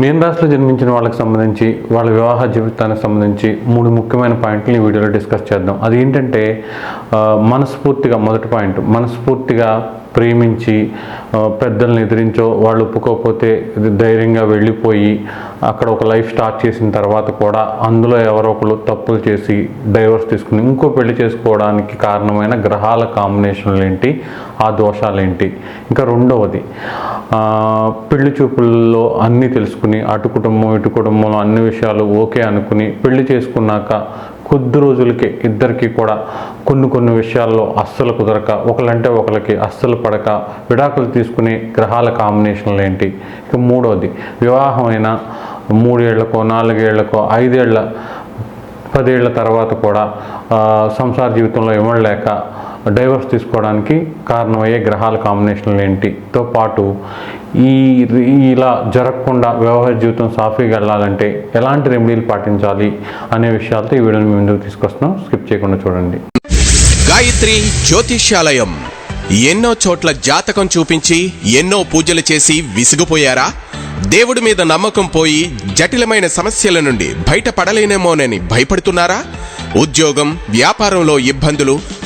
మీన రాశిలో జన్మించిన వాళ్ళకి సంబంధించి వాళ్ళ వివాహ జీవితానికి సంబంధించి మూడు ముఖ్యమైన పాయింట్లు ఈ వీడియోలో డిస్కస్ చేద్దాం. అది ఏంటంటే మనస్ఫూర్తిగా మొదటి పాయింట్ మనస్ఫూర్తిగా ప్రేమించి పెద్దల్ని ఎదిరించో వాళ్ళు ఒప్పుకోకపోతే ధైర్యంగా వెళ్ళిపోయి అక్కడ ఒక లైఫ్ స్టార్ట్ చేసిన తర్వాత కూడా అందులో ఎవరో ఒకరు తప్పులు చేసి డైవర్స్ తీసుకుని ఇంకో పెళ్ళి చేసుకోవడానికి కారణమైన గ్రహాల కాంబినేషన్లు ఏంటి ఆ దోషాలు ఏంటి? ఇంకా రెండవది పెళ్ళి చూపుల్లో అన్నీ తెలుసుకుని అటు కుటుంబం ఇటు కుటుంబంలో అన్ని విషయాలు ఓకే అనుకుని పెళ్ళి చేసుకున్నాక కొద్ది రోజులకే ఇద్దరికి కూడా కొన్ని కొన్ని విషయాల్లో అస్సలు కుదరక ఒకలంటే ఒకరికి అస్సలు పడక విడాకులు తీసుకునే గ్రహాల కాంబినేషన్లు ఏంటి? ఇక మూడవది వివాహం అయిన మూడేళ్ళకో నాలుగేళ్ళకో ఐదేళ్ళ పదేళ్ళ తర్వాత కూడా సంసార జీవితంలో ఇవ్వలేక డైవర్స్ తీసుకోవడానికి కారణమయ్యే గ్రహాల కాంబినేషన్లు ఏంటితో పాటు ఈ ఇలా జరగకుండా వ్యవహార జీవితం సాఫీగా వెళ్ళాలంటే ఎలాంటి రెమెడీలు పాటించాలి అనే విషయాలతో ఈ వీడియోని ముందుకు తీసుకొస్తున్నాం. స్కిప్ చేయకుండా చూడండి. గాయత్రి జ్యోతిష్యాలయం. ఎన్నో చోట్ల జాతకం చూపించి ఎన్నో పూజలు చేసి విసిగిపోయారా? దేవుడి మీద నమ్మకం పోయి జటిలమైన సమస్యల నుండి బయటపడలేనేమోనని భయపడుతున్నారా? ఉద్యోగం వ్యాపారంలో ఇబ్బందులు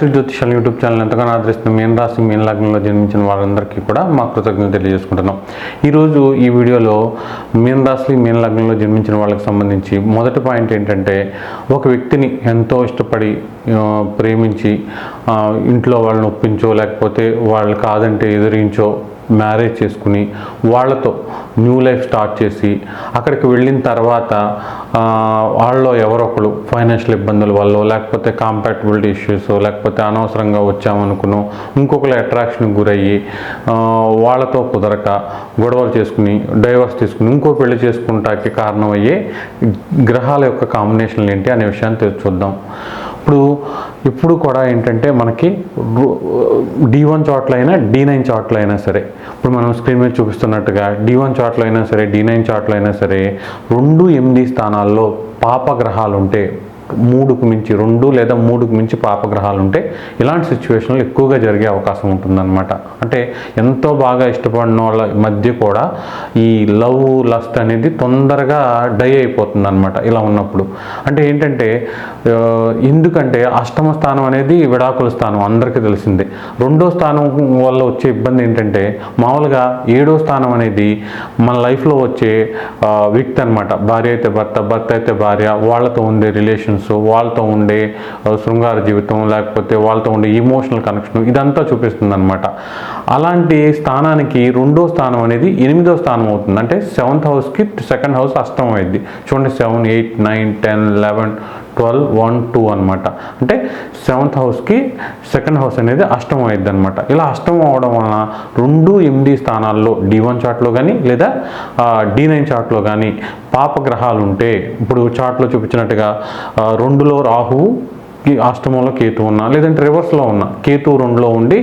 జ్యోతిషాల యూట్యూబ్ ఛానల్ ఎంతగానో ఆదరిస్తున్న మీన రాశి మీన లగ్నంలో జన్మించిన వారందరికీ కూడా మా కృతజ్ఞత తెలియజేసుకుంటున్నాం. ఈరోజు ఈ వీడియోలో మీన రాశి మీన లగ్నంలో జన్మించిన వాళ్ళకి సంబంధించి మొదటి పాయింట్ ఏంటంటే ఒక వ్యక్తిని ఎంతో ఇష్టపడి ప్రేమించి ఇంట్లో వాళ్ళని ఒప్పించో లేకపోతే వాళ్ళు కాదంటే ఎదిరించో మ్యారేజ్ చేసుకుని వాళ్ళతో న్యూ లైఫ్ స్టార్ట్ చేసి అక్కడికి వెళ్ళిన తర్వాత వాళ్ళలో ఎవరొకరు ఫైనాన్షియల్ ఇబ్బందుల వల్ల లేకపోతే కాంపాటబిలిటీ ఇష్యూస్ లేకపోతే అనవసరంగా వచ్చామనుకునో ఇంకొకరు అట్రాక్షన్కి గురయ్యి వాళ్ళతో కుదరక గొడవలు చేసుకుని డైవర్స్ తీసుకుని ఇంకో పెళ్ళి చేసుకుంటాకి కారణమయ్యే గ్రహాల యొక్క కాంబినేషన్లు ఏంటి అనే విషయాన్ని చూద్దాం. ఇప్పుడు ఇప్పుడు కూడా ఏంటంటే మనకి డి వన్ చార్ట్లో అయినా డి నైన్ చార్ట్లో అయినా సరే ఇప్పుడు మనం స్క్రీన్ మీద చూపిస్తున్నట్టుగా డి వన్ చార్ట్లో అయినా సరే డి నైన్ చార్ట్లో అయినా సరే రెండు ఎనిమిది స్థానాల్లో పాపగ్రహాలు ఉంటే మూడుకు మించి రెండు లేదా మూడుకు మించి పాపగ్రహాలు ఉంటే ఇలాంటి సిచ్యువేషన్లు ఎక్కువగా జరిగే అవకాశం ఉంటుందన్నమాట. అంటే ఎంతో బాగా ఇష్టపడిన వాళ్ళ మధ్య కూడా ఈ లవ్ లస్ట్ అనేది తొందరగా డై అయిపోతుంది అనమాట ఇలా ఉన్నప్పుడు. అంటే ఏంటంటే ఎందుకంటే అష్టమ స్థానం అనేది విడాకుల స్థానం అందరికీ తెలిసిందే. రెండో స్థానం వల్ల వచ్చే ఇబ్బంది ఏంటంటే మామూలుగా ఏడో స్థానం అనేది మన లైఫ్లో వచ్చే వ్యక్తి అనమాట భార్య అయితే భర్త భర్త అయితే భార్య వాళ్ళతో ఉండే రిలేషన్స్ వాళ్ళతో ఉండే శృంగార జీవితం లేకపోతే వాళ్ళతో ఉండే ఇమోషనల్ కనెక్షన్ ఇదంతా చూపిస్తుంది అనమాట అలాంటి స్థానానికి రెండో స్థానం అనేది ఎనిమిదో స్థానం అవుతుంది. అంటే సెవెంత్ హౌస్కి సెకండ్ హౌస్ అష్టమం అయింది. చూడండి seven eight nine ten eleven twelve one two అనమాట అంటే సెవెంత్ హౌస్కి సెకండ్ హౌస్ అనేది అష్టమం అయింది అనమాట ఇలా అష్టమం అవడం వలన రెండు ఎనిమిది స్థానాల్లో డి వన్ చార్ట్లో కానీ లేదా డి నైన్ చార్ట్లో కానీ పాపగ్రహాలు ఉంటే ఇప్పుడు చార్ట్లో చూపించినట్టుగా రెండులో రాహువు అష్టమంలో కేతు ఉన్నా లేదంటే రివర్స్లో ఉన్నా కేతు రెండులో ఉండి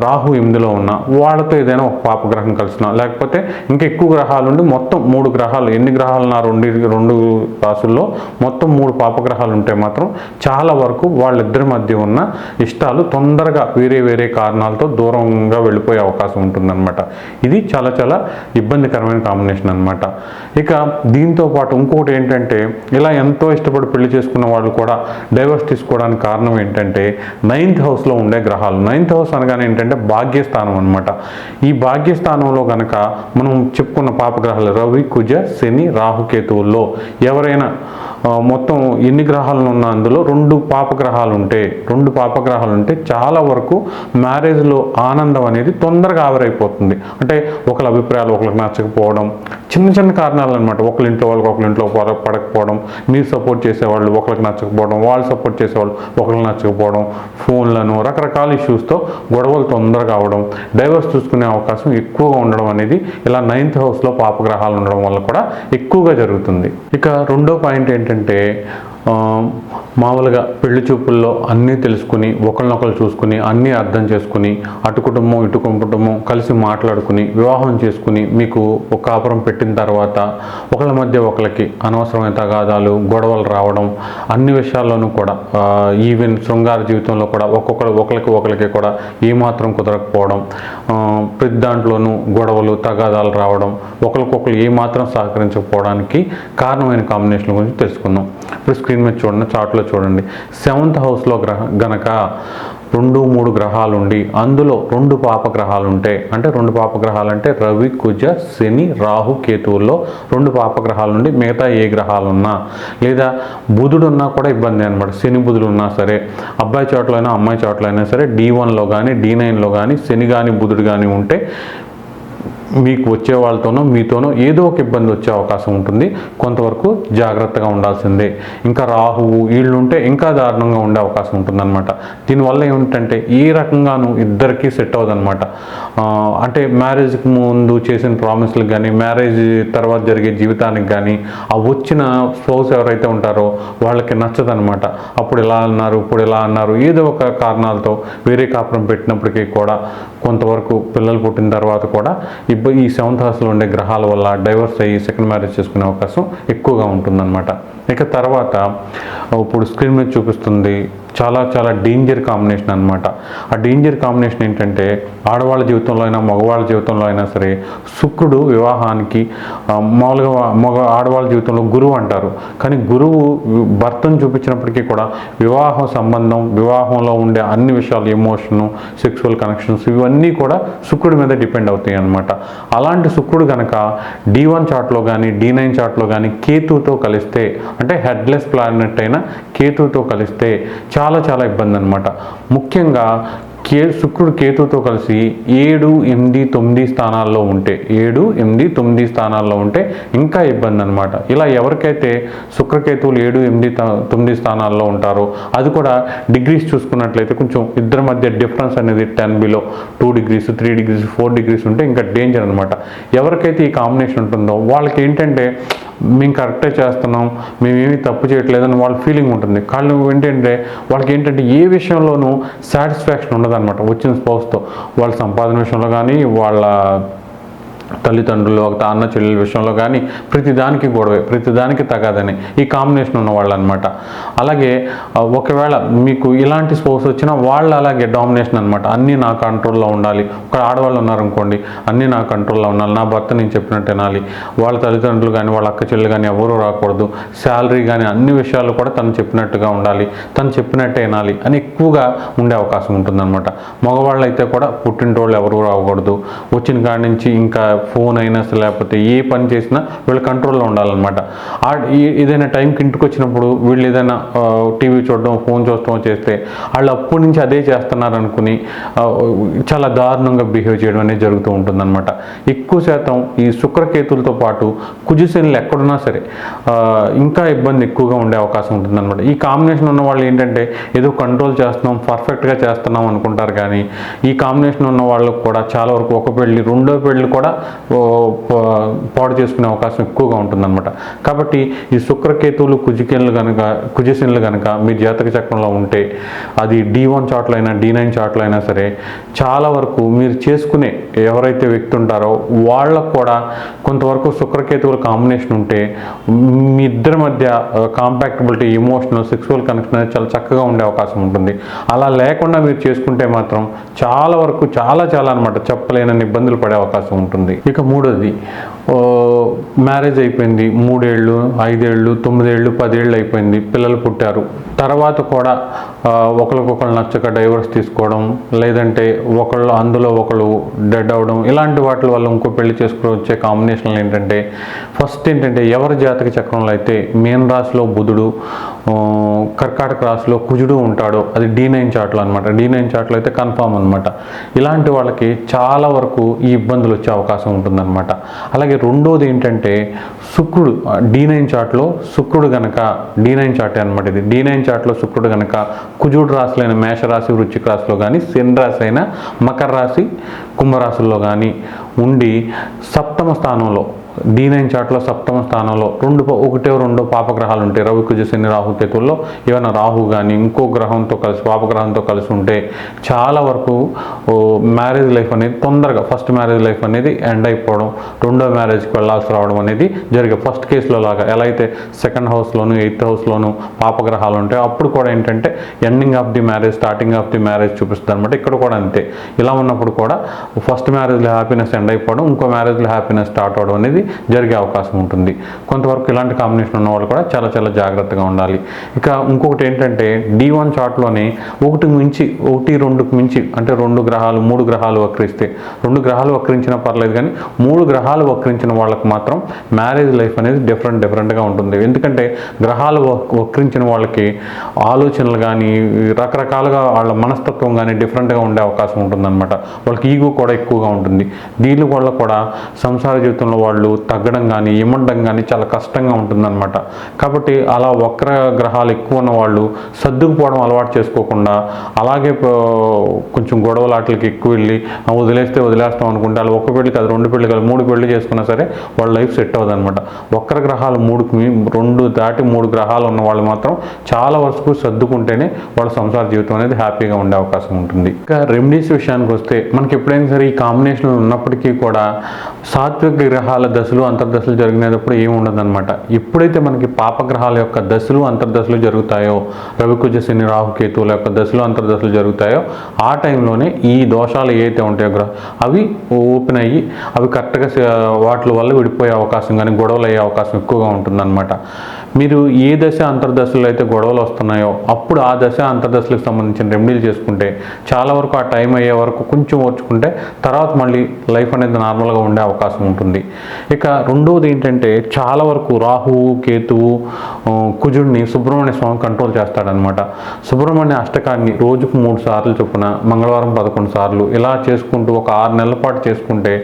రాహు ఎనిమిదిలో ఉన్నా వాళ్ళతో ఏదైనా ఒక పాపగ్రహం కలిసిన లేకపోతే ఇంకా ఎక్కువ గ్రహాలు ఉండి మొత్తం మూడు గ్రహాలు ఎన్ని గ్రహాలు నా రెండు రెండు రాసుల్లో మొత్తం మూడు పాపగ్రహాలు ఉంటే మాత్రం చాలా వరకు వాళ్ళిద్దరి మధ్య ఉన్న ఇష్టాలు తొందరగా వేరే వేరే కారణాలతో దూరంగా వెళ్ళిపోయే అవకాశం ఉంటుందన్నమాట. ఇది చాలా చాలా ఇబ్బందికరమైన కాంబినేషన్ అనమాట ఇక దీంతో పాటు ఇంకోటి ఏంటంటే ఇలా ఎంతో ఇష్టపడి పెళ్ళి చేసుకున్న వాళ్ళు కూడా డైవర్స్ తీసుకోవడానికి కారణం ఏంటంటే నైన్త్ హౌస్లో ఉండే గ్రహాలు. నైన్త్ హౌస్ అనగానే ఏంటంటే భాగ్యస్థానం అనమాట ఈ భాగ్యస్థానంలో కనుక మనం చెప్పుకున్న పాపగ్రహాలు రవి కుజ శని రాహుకేతువుల్లో ఎవరైనా మొత్తం ఎన్ని గ్రహాలు ఉన్న అందులో రెండు పాపగ్రహాలు ఉంటే రెండు పాపగ్రహాలు ఉంటే చాలా వరకు మ్యారేజ్లో ఆనందం అనేది తొందరగా ఆవిరైపోతుంది. అంటే ఒకళ్ళ అభిప్రాయాలు ఒకరికి నచ్చకపోవడం చిన్న చిన్న కారణాలు అనమాట ఒకళ్ళ ఇంట్లో వాళ్ళకి ఒకళ్ళ ఇంట్లో పడకపోవడం మీరు సపోర్ట్ చేసేవాళ్ళు ఒకరికి నచ్చకపోవడం వాళ్ళు సపోర్ట్ చేసేవాళ్ళు. ఒకరికి నచ్చకపోవడం ఫోన్లను రకరకాల ఇష్యూస్తో గొడవలు తొందరగా అవడం డైవర్స్ చూసుకునే అవకాశం ఎక్కువగా ఉండడం అనేది ఇలా నైన్త్ హౌస్లో పాపగ్రహాలు ఉండడం వల్ల కూడా ఎక్కువగా జరుగుతుంది. ఇక రెండో పాయింట్ ఏంటంటే మామూలుగా పెళ్ళి చూపుల్లో అన్నీ తెలుసుకుని ఒకరినొకరు చూసుకుని అన్నీ అర్థం చేసుకుని అటు కుటుంబం ఇటు కుటుంబం కలిసి మాట్లాడుకుని వివాహం చేసుకుని మీకు ఒక కాపురం పెట్టిన తర్వాత ఒకళ్ళ మధ్య ఒకరికి అనవసరమైన తగాదాలు గొడవలు రావడం అన్ని విషయాల్లోనూ కూడా ఈవెన్ శృంగార జీవితంలో కూడా ఒక్కొక్కరు ఒకరికి ఒకరికి కూడా ఏమాత్రం కుదరకపోవడం ప్రతి దాంట్లోనూ గొడవలు తగాదాలు రావడం ఒకరికొకరు ఏమాత్రం సహకరించకపోవడానికి కారణమైన కాంబినేషన్ గురించి తెలుసుకుందాం. స్క్రీన్ మీద చూడండి చార్ట్లో చూడండి. సెవెంత్ హౌస్లో గ్రహ గనక రెండు మూడు గ్రహాలు ఉండి అందులో రెండు పాప గ్రహాలు అంటే రెండు పాప గ్రహాలు అంటే రవి కుజ శని రాహు కేతువుల్లో రెండు పాప గ్రహాలు ఉండి మిగతా ఏ గ్రహాలు ఉన్నా లేదా బుధుడు ఉన్నా కూడా ఇబ్బంది అనమాట శని బుధుడు ఉన్నా సరే అబ్బాయి చోట్లైనా అమ్మాయి చోట్లైనా సరే డి వన్లో కానీ డి నైన్లో కానీ శని కానీ బుధుడు కానీ ఉంటే మీకు వచ్చే వాళ్ళతోనో మీతోనో ఏదో ఒక ఇబ్బంది వచ్చే అవకాశం ఉంటుంది. కొంతవరకు జాగ్రత్తగా ఉండాల్సిందే. ఇంకా రాహువు వీళ్ళు ఉంటే ఇంకా దారుణంగా ఉండే అవకాశం ఉంటుందన్నమాట. దీనివల్ల ఏమిటంటే ఏ రకంగానూ ఇద్దరికి సెట్ అవ్వదన్నమాట. అంటే మ్యారేజ్కి ముందు చేసిన ప్రామిస్లకు కానీ మ్యారేజ్ తర్వాత జరిగే జీవితానికి కానీ ఆ వచ్చిన స్పౌస్ ఎవరైతే ఉంటారో వాళ్ళకి నచ్చదనమాట అప్పుడు ఇలా అన్నారు ఇప్పుడు ఇలా అన్నారు ఏదో ఒక కారణాలతో వేరే కాపురం పెట్టినప్పటికీ కూడా కొంతవరకు పిల్లలు పుట్టిన తర్వాత కూడా ఇబ్బంది ఈ సెవెంత్ హౌస్లో ఉండే గ్రహాల వల్ల డైవర్స్ అయ్యి సెకండ్ మ్యారేజ్ చేసుకునే అవకాశం ఎక్కువగా ఉంటుందన్నమాట. ఇక తర్వాత ఇప్పుడు స్క్రీన్ మీద చూపిస్తుంది చాలా చాలా డేంజర్ కాంబినేషన్ అనమాట ఆ డేంజర్ కాంబినేషన్ ఏంటంటే ఆడవాళ్ళ జీవితంలో అయినా మగవాళ్ళ జీవితంలో అయినా సరే శుక్రుడు వివాహానికి మామూలుగా మగ ఆడవాళ్ళ జీవితంలో గురువు అంటారు. కానీ గురువు భర్తను చూపించినప్పటికీ కూడా వివాహ సంబంధం వివాహంలో ఉండే అన్ని విషయాలు ఎమోషను సెక్సువల్ కనెక్షన్స్ ఇవన్నీ కూడా శుక్రుడి మీద డిపెండ్ అవుతాయి అనమాట అలాంటి శుక్రుడు కనుక డి వన్ చార్ట్లో కానీ డి నైన్ చార్ట్లో కానీ కేతుతో కలిస్తే అంటే హెడ్లెస్ ప్లానెట్ అయిన కేతుతో కలిస్తే చాలా చాలా ఇబ్బంది అనమాట ముఖ్యంగా కే శుక్రుడు కేతుతో కలిసి ఏడు ఎనిమిది తొమ్మిది స్థానాల్లో ఉంటే ఏడు ఎనిమిది తొమ్మిది స్థానాల్లో ఉంటే ఇంకా ఇబ్బంది అనమాట ఇలా ఎవరికైతే శుక్రకేతువులు ఏడు ఎనిమిది త- తొమ్మిది స్థానాల్లో ఉంటారో అది కూడా డిగ్రీస్ చూసుకున్నట్లయితే కొంచెం ఇద్దరి మధ్య డిఫరెన్స్ అనేది ten below two degrees three degrees four degrees ఉంటే ఇంకా డేంజర్ అనమాట ఎవరికైతే ఈ కాంబినేషన్ ఉంటుందో వాళ్ళకి ఏంటంటే మేము కరెక్టే చేస్తున్నాం మేమేమీ తప్పు చేయట్లేదని వాళ్ళ ఫీలింగ్ ఉంటుంది. వాళ్ళు ఏంటంటే వాళ్ళకి ఏంటంటే ఏ విషయంలోనూ సాటిస్ఫాక్షన్ ఉండదన్నమాట వచ్చిన స్పౌస్తో వాళ్ళ సంపాదన విషయంలో కానీ వాళ్ళ తల్లిదండ్రులు ఒక అన్న చెల్లెల విషయంలో కానీ ప్రతిదానికి గొడవే ప్రతి దానికి తగాదని ఈ కాంబినేషన్ ఉన్నవాళ్ళు అనమాట అలాగే ఒకవేళ మీకు ఇలాంటి స్పోర్ట్స్ వచ్చినా వాళ్ళు అలాగే డామినేషన్ అనమాట అన్నీ నా కంట్రోల్లో ఉండాలి. ఒక ఆడవాళ్ళు ఉన్నారనుకోండి అన్నీ నా కంట్రోల్లో ఉండాలి. నా భర్త నేను చెప్పినట్టు వినాలి. వాళ్ళ తల్లిదండ్రులు కానీ వాళ్ళ అక్క చెల్లెలు కానీ ఎవరూ రాకూడదు. శాలరీ కానీ అన్ని విషయాలు కూడా తను చెప్పినట్టుగా ఉండాలి. తను చెప్పినట్టే వినాలి అని ఎక్కువగా ఉండే అవకాశం ఉంటుందన్నమాట. మగవాళ్ళు అయితే కూడా పుట్టినరోళ్ళు ఎవరూ రాకూడదు. వచ్చిన కాడి నుంచి ఇంకా ఫోన్ అయినా లేకపోతే ఏ పని చేసినా వీళ్ళ కంట్రోల్లో ఉండాలన్నమాట. ఆ ఈ- ఏదైనా టైంకి ఇంటికి వచ్చినప్పుడు వీళ్ళు ఏదైనా టీవీ చూడడం ఫోన్ చూడడం చేస్తే వాళ్ళు అప్పటి నుంచి అదే చేస్తున్నారు అనుకుని చాలా దారుణంగా బిహేవ్ చేయడం అనేది జరుగుతూ ఉంటుందన్నమాట. ఎక్కువ శాతం ఈ శుక్రకేతులతో పాటు కుజుశనులు ఎక్కడున్నా సరే ఇంకా ఇబ్బంది ఎక్కువగా ఉండే అవకాశం ఉంటుందన్నమాట. ఈ కాంబినేషన్ ఉన్న వాళ్ళు ఏంటంటే ఏదో కంట్రోల్ చేస్తున్నాం పర్ఫెక్ట్గా చేస్తున్నాం అనుకుంటారు కానీ ఈ కాంబినేషన్ ఉన్న వాళ్ళకు కూడా చాలా వరకు ఒక పెళ్ళి రెండో పెళ్ళి కూడా పాడు చేసుకునే అవకాశం ఎక్కువగా ఉంటుందన్నమాట. కాబట్టి ఈ శుక్రకేతువులు కుజికెన్లు కనుక కుజశనులు కనుక మీ జాతక చక్రంలో ఉంటే అది డి వన్ చాట్లో అయినా డి నైన్ చాట్లో అయినా సరే చాలా వరకు మీరు చేసుకునే ఎవరైతే వ్యక్తి ఉంటారో వాళ్ళకు కూడా కొంతవరకు శుక్రకేతువుల కాంబినేషన్ ఉంటే మీ ఇద్దరి మధ్య కాంపాక్టబిలిటీ ఇమోషనల్ సెక్సువల్ కనెక్షన్ అనేది చాలా చక్కగా ఉండే అవకాశం ఉంటుంది. అలా లేకుండా మీరు చేసుకుంటే మాత్రం చాలా వరకు చాలా చాలా అనమాట చెప్పలేనని ఇబ్బందులు పడే అవకాశం ఉంటుంది. ఇక మూడోది మ్యారేజ్ అయిపోయింది మూడేళ్ళు ఐదేళ్ళు తొమ్మిదేళ్ళు పదేళ్ళు అయిపోయింది పిల్లలు పుట్టారు. తర్వాత కూడా ఒకరికొకరు నచ్చక డైవర్స్ తీసుకోవడం లేదంటే ఒకళ్ళు అందులో ఒకళ్ళు డెడ్ అవ్వడం ఇలాంటి వాటి వల్ల ఇంకో పెళ్ళి చేసుకుని వచ్చే కాంబినేషన్లు ఏంటంటే ఫస్ట్ ఏంటంటే ఎవరి జాతక చక్రంలో అయితే మీన రాశిలో బుధుడు కర్కాటక రాశిలో కుజుడు ఉంటాడో. అది డి నైన్ చార్ట్లో అనమాట డి నైన్ చార్ట్లో అయితే కన్ఫామ్ అనమాట ఇలాంటి వాళ్ళకి చాలా వరకు ఈ ఇబ్బందులు వచ్చే అవకాశం ఉంటుందన్నమాట. అలాగే రెండోది ఏంటంటే శుక్రుడు డి నైన్ చార్ట్లో శుక్రుడు గనక డి నైన్ చార్ట్ అనమాట ఇది. డి నైన్ చార్ట్లో శుక్రుడు గనక కుజుడు రాశులైన మేషరాశి వృచ్చిక రాశిలో కానీ శని రాశి అయిన మకర రాశి కుంభరాశుల్లో కానీ ఉండి సప్తమ స్థానంలో డీ నైన్ చార్ట్లో సప్తమ స్థానంలో రెండు ఒకటే ఒకటో రెండో పాపగ్రహాలు ఉంటాయి రవి కుజ శని రాహు కేతుల్లో ఏమైనా రాహు కానీ ఇంకో గ్రహంతో కలిసి పాపగ్రహంతో కలిసి ఉంటే చాలా వరకు మ్యారేజ్ లైఫ్ అనేది తొందరగా ఫస్ట్ మ్యారేజ్ లైఫ్ అనేది ఎండ్ అయిపోవడం రెండో మ్యారేజ్కి వెళ్ళాల్సి రావడం అనేది జరిగే ఫస్ట్ కేసులో లాగా. ఎలా అయితే సెకండ్ హౌస్లోను ఎయిత్ హౌస్లోను పాపగ్రహాలు ఉంటాయి అప్పుడు కూడా ఏంటంటే ending of the marriage starting of the marriage చూపిస్తుంది అనమాట ఇక్కడ కూడా అంతే. ఇలా ఉన్నప్పుడు కూడా ఫస్ట్ మ్యారేజ్లో హ్యాపీనెస్ ఎండ్ అయిపోవడం ఇంకో మ్యారేజ్లో హ్యాపీనెస్ స్టార్ట్ అవడం అనేది జరిగే అవకాశం ఉంటుంది. కొంతవరకు ఇలాంటి కాంబినేషన్ ఉన్న వాళ్ళు కూడా చాలా చాలా జాగ్రత్తగా ఉండాలి. ఇక ఇంకొకటి ఏంటంటే డి వన్ చార్ట్లోనే ఒకటి మించి ఒకటి రెండుకు మించి అంటే రెండు గ్రహాలు మూడు గ్రహాలు వక్రిస్తే రెండు గ్రహాలు వక్రించినా పర్లేదు కానీ మూడు గ్రహాలు వక్రించిన వాళ్ళకి మాత్రం మ్యారేజ్ లైఫ్ అనేది డిఫరెంట్ డిఫరెంట్గా ఉంటుంది. ఎందుకంటే గ్రహాలు వక్- వక్రించిన వాళ్ళకి ఆలోచనలు కానీ రకరకాలుగా వాళ్ళ మనస్తత్వం కానీ డిఫరెంట్గా ఉండే అవకాశం ఉంటుందన్నమాట. వాళ్ళకి ఈగో కూడా ఎక్కువగా ఉంటుంది. దీని వల్ల కూడా సంసార జీవితంలో వాళ్ళు తగ్గడం కానీ ఇమ్మడం కానీ చాలా కష్టంగా ఉంటుందన్నమాట. కాబట్టి అలా వక్ర గ్రహాలు ఎక్కువ ఉన్న వాళ్ళు సర్దుకుపోవడం అలవాటు చేసుకోకుండా అలాగే కొంచెం గొడవలాటలకి ఎక్కువ వెళ్ళి వదిలేస్తే వదిలేస్తాం అనుకుంటే వాళ్ళు ఒక్క పెళ్ళి కాదు రెండు పెళ్ళి కాదు మూడు పెళ్ళి చేసుకున్నా సరే వాళ్ళ లైఫ్ సెట్ అవ్వదు అనమాట వక్ర గ్రహాలు మూడుకి మీ- రెండు దాటి మూడు గ్రహాలు ఉన్న వాళ్ళు మాత్రం చాలా వరకు సర్దుకుంటేనే వాళ్ళ సంసార జీవితం అనేది హ్యాపీగా ఉండే అవకాశం ఉంటుంది. ఇంకా రెమెడీస్ విషయానికి వస్తే మనకి ఎప్పుడైనా సరే ఈ కాంబినేషన్ ఉన్నప్పటికీ కూడా సాత్విక గ్రహాల దశలు అంతర్దశలు జరిగినప్పుడు ఏమి ఉండదన్నమాట. ఎప్పుడైతే మనకి పాపగ్రహాల యొక్క దశలు అంతర్దశలు జరుగుతాయో రవికుజ శని రాహుకేతువుల యొక్క దశలు అంతర్దశలు జరుగుతాయో ఆ టైంలోనే ఈ దోషాలు ఏవైతే ఉంటాయో గ్రహ అవి ఓపెన్ అయ్యి అవి కరెక్ట్గా వాటి వల్ల విడిపోయే అవకాశం కానీ గొడవలు అయ్యే అవకాశం ఎక్కువగా ఉంటుందన్నమాట. మీరు ఏ దశ అంతర్దశలో అయితే గొడవలు వస్తున్నాయో అప్పుడు ఆ దశ అంతర్దశలకు సంబంధించిన రెమెడీలు చేసుకుంటే చాలా వరకు ఆ టైం అయ్యే వరకు కొంచెం ఓర్చుకుంటే తర్వాత మళ్ళీ లైఫ్ అనేది నార్మల్గా ఉండే అవకాశం ఉంటుంది. ఇక రెండవది ఏంటంటే చాలా వరకు రాహువు కేతువు కుజుడిని సుబ్రహ్మణ్య స్వామి కంట్రోల్ చేస్తాడనమాట సుబ్రహ్మణ్య అష్టకాన్ని రోజుకు మూడు సార్లు చొప్పున మంగళవారం పదకొండు సార్లు ఇలా చేసుకుంటూ ఒక ఆరు నెలల పాటు చేసుకుంటే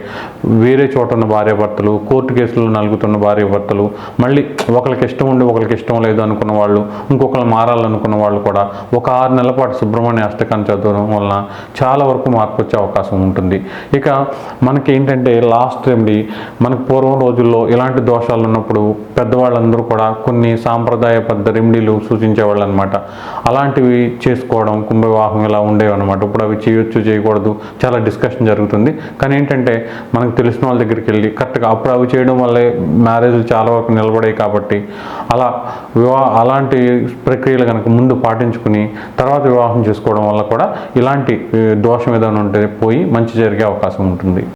వేరే చోట ఉన్న భార్యాభర్తలు కోర్టు కేసులు నలుగుతున్న భార్యాభర్తలు మళ్ళీ ఒకరికి ఇష్టం ఉండి ఒకరికి ఇష్టం లేదు అనుకున్న వాళ్ళు ఇంకొకరు మారాలనుకున్న వాళ్ళు కూడా ఒక ఆరు నెలల పాటు సుబ్రహ్మణ్య అష్టకాన్ని చదవడం వలన చాలా వరకు మార్పు వచ్చే అవకాశం ఉంటుంది. ఇక మనకి ఏంటంటే లాస్ట్ రెమెడీ మనకు పూర్వం రోజుల్లో ఇలాంటి దోషాలు ఉన్నప్పుడు పెద్దవాళ్ళందరూ కూడా కొన్ని సాంప్రదాయబద్ధ రెమెడీలు సూచించేవాళ్ళు అనమాట అలాంటివి చేసుకోవడం కుంభవివాహం ఇలా ఉండేవి అనమాట ఇప్పుడు అవి చేయొచ్చు చేయకూడదు చాలా డిస్కషన్ జరుగుతుంది. కానీ ఏంటంటే మనకు తెలిసిన వాళ్ళ దగ్గరికి వెళ్ళి కరెక్ట్గా అప్పుడు అవి చేయడం వల్లే మ్యారేజ్లు చాలా వరకు నిలబడాయి కాబట్టి అలా వివాహ అలాంటి ప్రక్రియలు కనుక ముందు పాటించుకుని తర్వాత వివాహం చేసుకోవడం వల్ల కూడా ఇలాంటి దోషం ఏదైనా ఉంటే పోయి మంచి జరిగే అవకాశం ఉంటుంది.